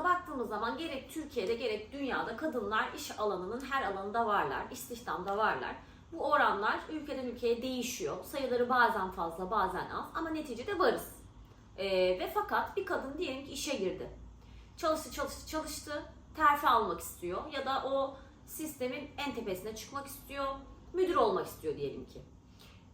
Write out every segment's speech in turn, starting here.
aslında baktığımız zaman gerek Türkiye'de gerek dünyada kadınlar iş alanının her alanında varlar, istihdamda varlar. Bu oranlar ülkeden ülkeye değişiyor. Sayıları bazen fazla bazen az ama neticede varız. Ee, ve fakat bir kadın diyelim ki işe girdi. Çalıştı çalıştı çalıştı terfi almak istiyor ya da o sistemin en tepesine çıkmak istiyor, müdür olmak istiyor diyelim ki.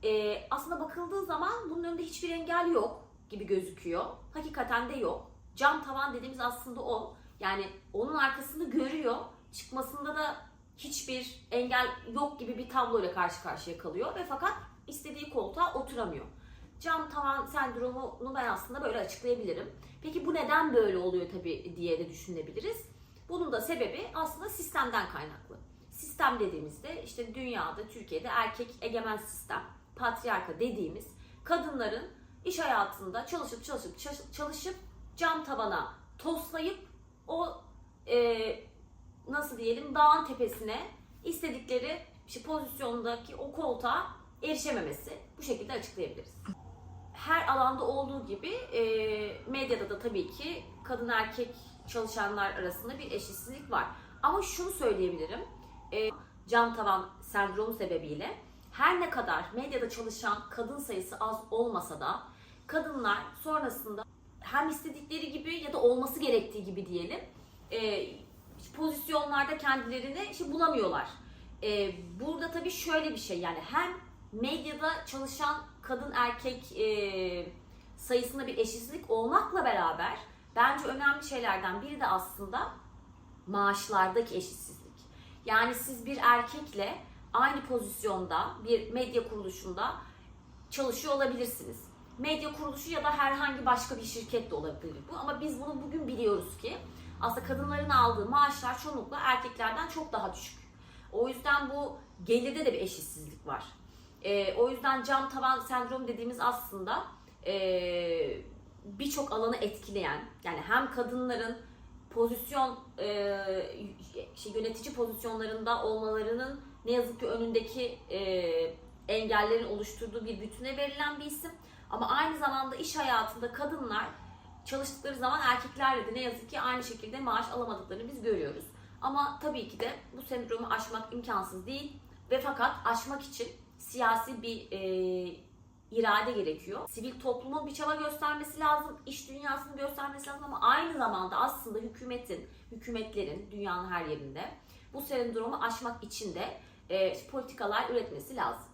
Ee, aslında bakıldığı zaman bunun önünde hiçbir engel yok gibi gözüküyor. Hakikaten de yok. Cam tavan dediğimiz aslında o. Yani onun arkasını görüyor. Çıkmasında da hiçbir engel yok gibi bir tabloyla karşı karşıya kalıyor ve fakat istediği koltuğa oturamıyor. Cam tavan sendromunu ben aslında böyle açıklayabilirim. Peki bu neden böyle oluyor tabii diye de düşünebiliriz. Bunun da sebebi aslında sistemden kaynaklı. Sistem dediğimizde işte dünyada, Türkiye'de erkek egemen sistem, patriarka dediğimiz kadınların iş hayatında çalışıp çalışıp çalış- çalışıp cam tavana toslayıp o e, nasıl diyelim dağın tepesine istedikleri işte pozisyondaki o koltuğa erişememesi bu şekilde açıklayabiliriz. Her alanda olduğu gibi e, medyada da tabii ki kadın erkek çalışanlar arasında bir eşitsizlik var. Ama şunu söyleyebilirim. E, cam tavan sendromu sebebiyle her ne kadar medyada çalışan kadın sayısı az olmasa da kadınlar sonrasında hem istedikleri gibi ya da olması gerektiği gibi diyelim e, pozisyonlarda kendilerini işte bulamıyorlar. E, burada tabii şöyle bir şey yani hem medyada çalışan kadın erkek e, sayısında bir eşitsizlik olmakla beraber bence önemli şeylerden biri de aslında maaşlardaki eşitsizlik. Yani siz bir erkekle aynı pozisyonda bir medya kuruluşunda çalışıyor olabilirsiniz. Medya kuruluşu ya da herhangi başka bir şirket de olabilir bu. Ama biz bunu bugün biliyoruz ki aslında kadınların aldığı maaşlar çoğunlukla erkeklerden çok daha düşük. O yüzden bu gelirde de bir eşitsizlik var. Ee, o yüzden cam tavan sendromu dediğimiz aslında ee, birçok alanı etkileyen yani hem kadınların pozisyon ee, şey, yönetici pozisyonlarında olmalarının ne yazık ki önündeki ee, engellerin oluşturduğu bir bütüne verilen bir isim. Ama aynı zamanda iş hayatında kadınlar çalıştıkları zaman erkeklerle de ne yazık ki aynı şekilde maaş alamadıklarını biz görüyoruz. Ama tabii ki de bu sendromu aşmak imkansız değil ve fakat aşmak için siyasi bir e, irade gerekiyor. Sivil toplumun bir çaba göstermesi lazım, iş dünyasının göstermesi lazım ama aynı zamanda aslında hükümetin, hükümetlerin dünyanın her yerinde bu sendromu aşmak için de e, politikalar üretmesi lazım.